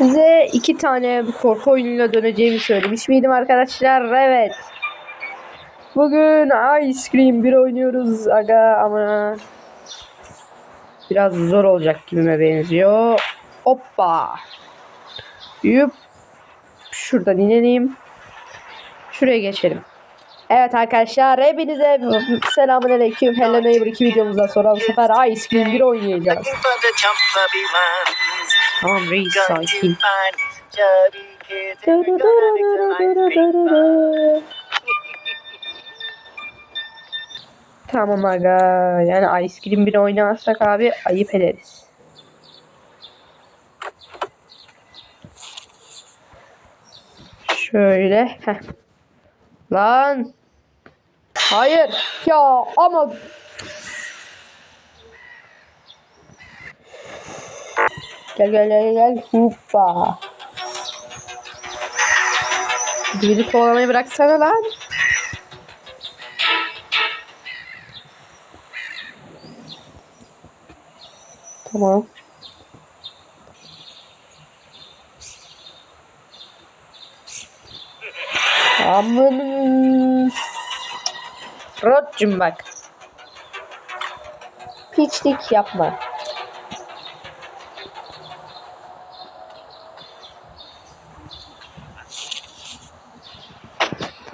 Size iki tane korku oyunuyla döneceğimi söylemiş miydim arkadaşlar? Evet. Bugün Ice Cream 1 oynuyoruz aga ama biraz zor olacak gibime benziyor. Hoppa. Yup. Şuradan inelim. Şuraya geçelim. Evet arkadaşlar hepinize selamun aleyküm. Hello Neighbor 2 videomuzdan sonra bu sefer Ice Cream 1 oynayacağız. Tamam reis sakin. Tamam aga. Yani Ice Cream 1 oynamazsak abi ayıp ederiz. Şöyle. Heh. Lan. Hayır. Ya ama. Gel gel gel gel. Hoppa. Biri kovalamayı bıraksana lan. Tamam. Aman. Rotcum bak. Piçlik yapma.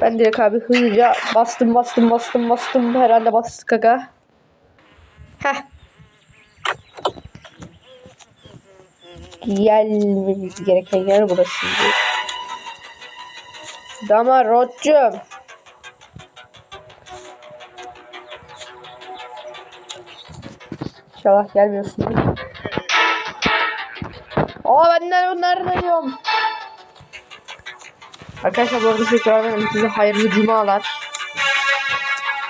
Ben direkt abi hızlıca bastım bastım bastım bastım herhalde bastık aga. Heh. Gelmemiz gereken yer burası. Dama Rotcum. İnşallah gelmiyorsun. Aa ben de nerede diyorum. Arkadaşlar bu arada tekrardan size hayırlı cumalar.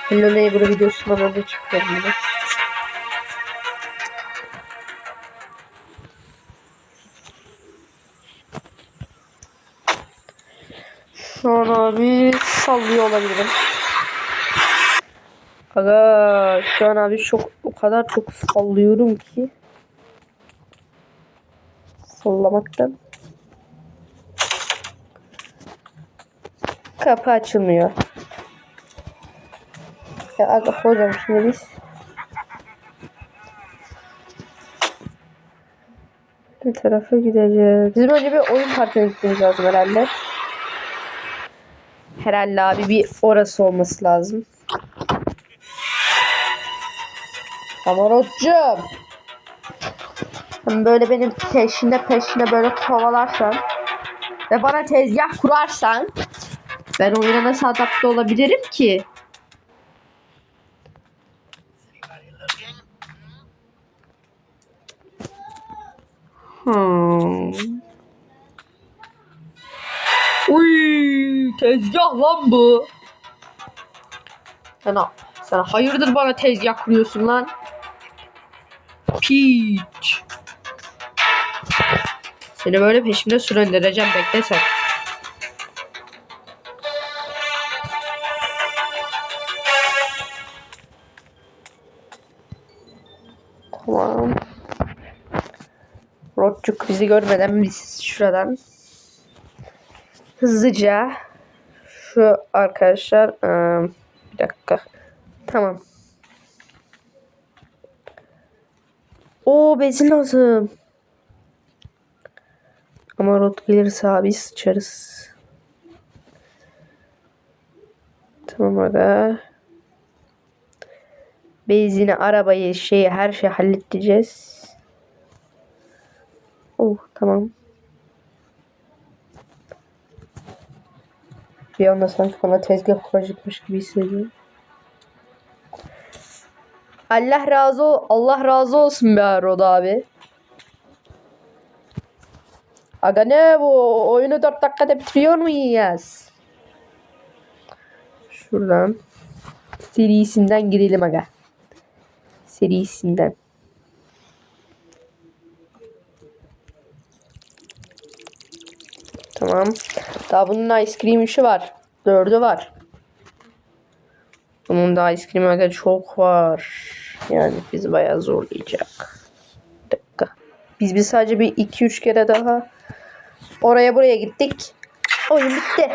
Hello Neighbor videosundan önce çıktı an abi sallıyor olabilirim. Aga şu an abi çok o kadar çok sallıyorum ki sallamaktan kapı açılmıyor. Ya aga hocam şimdi biz bir tarafa gideceğiz. Bizim önce bir oyun parkına gitmemiz lazım herhalde. Herhalde abi bir orası olması lazım. Kamarotcum. Sen böyle benim peşinde peşinde böyle kovalarsan ve bana tezgah kurarsan ben oyuna nasıl adapte olabilirim ki? Hmm. Uy, tezgah lan bu. Sana, sana hayırdır bana tezgah kuruyorsun lan? Piç. Seni böyle peşimde süründüreceğim bekle sen. Rotçuk bizi görmeden biz şuradan hızlıca şu arkadaşlar ıı, bir dakika. Tamam. O benzin lazım. Ama rot gelirse abi sıçarız. Tamam aga. Benzini, arabayı, şeyi, her şeyi halledeceğiz. Oh tamam. Bir anda sanki bana tezgah kuracakmış gibi hissediyorum. Allah razı ol Allah razı olsun be Rod abi. Aga ne bu oyunu 4 dakikada bitiriyor muyuz? Şuradan serisinden girelim aga. Serisinden. Tamam. Daha bunun ice cream işi var. Dördü var. Bunun da ice cream aga çok var. Yani bizi bayağı zorlayacak. Bir dakika. Biz bir sadece bir 2-3 kere daha Oraya buraya gittik. Oyun bitti.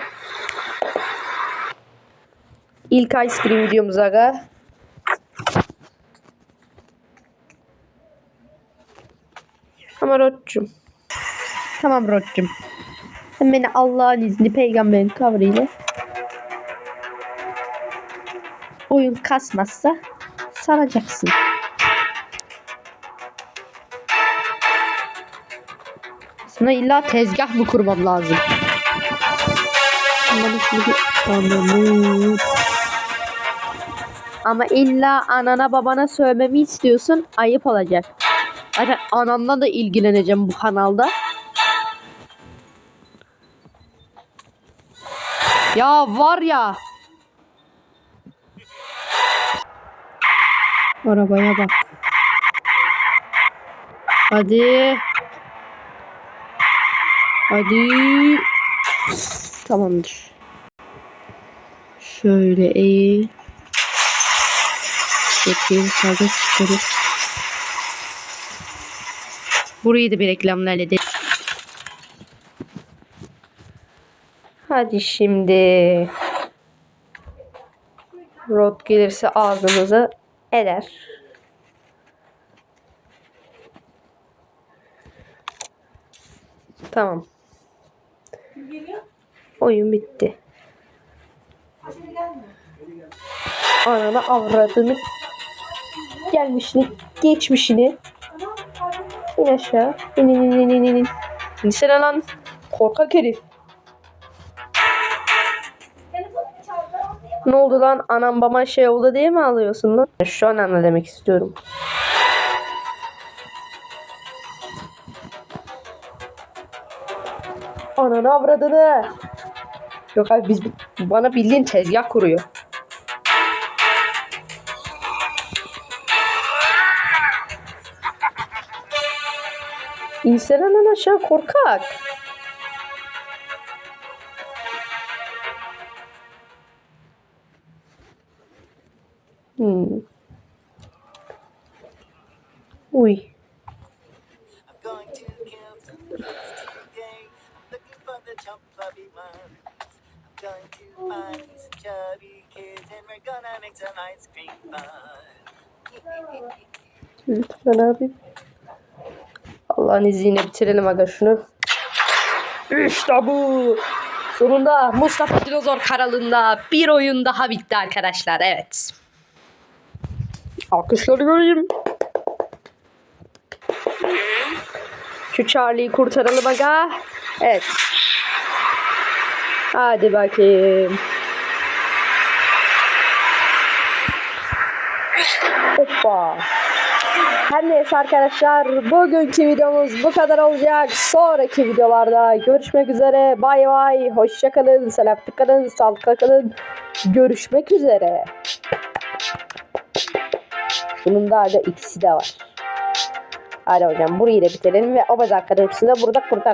İlk ice cream videomuz aga. Ama Rod'cum. Tamam Rod'cum. Sen beni Allah'ın izni peygamberin kavrıyla oyun kasmazsa saracaksın. Sana illa tezgah mı kurmam lazım? Ama illa anana babana söylememi istiyorsun ayıp olacak. Zaten ananla da ilgileneceğim bu kanalda. Ya var ya. Arabaya bak. Hadi. Hadi. Tamamdır. Şöyle eğil. Yapayım sağda sıkarız. Burayı da bir reklamlarla de. Hadi şimdi. Rot gelirse ağzımızı eder. Tamam. Oyun bitti. Ananı avradını gelmişini geçmişini in aşağı in in in in in in İnsene lan korkak herif ne oldu lan? Anam babam şey oldu diye mi ağlıyorsun lan? Şu an anla demek istiyorum. Ananı avradını. Yok abi biz bana bildiğin tezgah kuruyor. İnsene lan aşağı korkak. Going to find me chubby kids, and we're gonna make some ice cream fun. Lütfen abi. Allah'ın izniyle bitirelim aga şunu. İşte bu. Sonunda Mustafa Dinozor Karalı'nda bir oyun daha bitti arkadaşlar. Evet. Alkışları göreyim. Şu Charlie'yi kurtaralım aga. Evet. Hadi bakayım. Hoppa. Her neyse arkadaşlar bugünkü videomuz bu kadar olacak. Sonraki videolarda görüşmek üzere. Bay bay. Hoşçakalın. Selametli kalın. Sağlıklı kalın. Görüşmek üzere. Bunun daha da ikisi de var. Hadi hocam burayı da bitirelim ve o bacak kadar hepsini de burada kurtar.